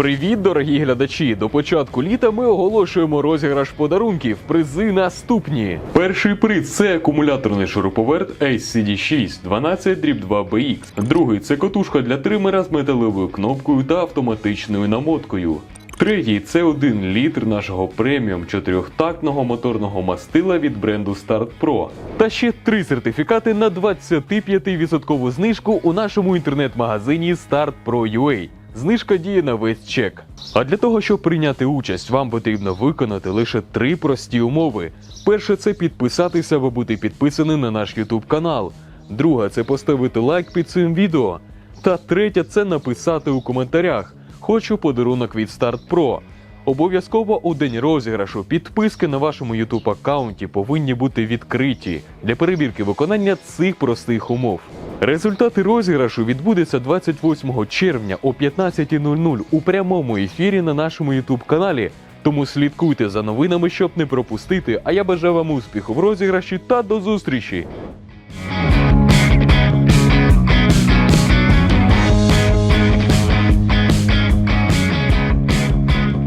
Привіт, дорогі глядачі! До початку літа ми оголошуємо розіграш подарунків. Призи наступні. Перший приз це акумуляторний шуруповерт ACD6 12 дріб 2 BX. Другий це котушка для тримера з металевою кнопкою та автоматичною намоткою. Третій це 1 літр нашого преміум чотирьохтактного моторного мастила від бренду Start Pro. Та ще три сертифікати на 25% знижку у нашому інтернет-магазині Start Pro UA. Знижка діє на весь чек. А для того, щоб прийняти участь, вам потрібно виконати лише три прості умови. Перше це підписатися або бути підписаним на наш YouTube канал. Друге це поставити лайк під цим відео. Та третє це написати у коментарях. Хочу подарунок від Start Pro. Обов'язково у день розіграшу підписки на вашому YouTube аккаунті повинні бути відкриті для перевірки виконання цих простих умов. Результати розіграшу відбудуться 28 червня о 15.00 у прямому ефірі на нашому ютуб-каналі. Тому слідкуйте за новинами, щоб не пропустити. А я бажаю вам успіху в розіграші та до зустрічі!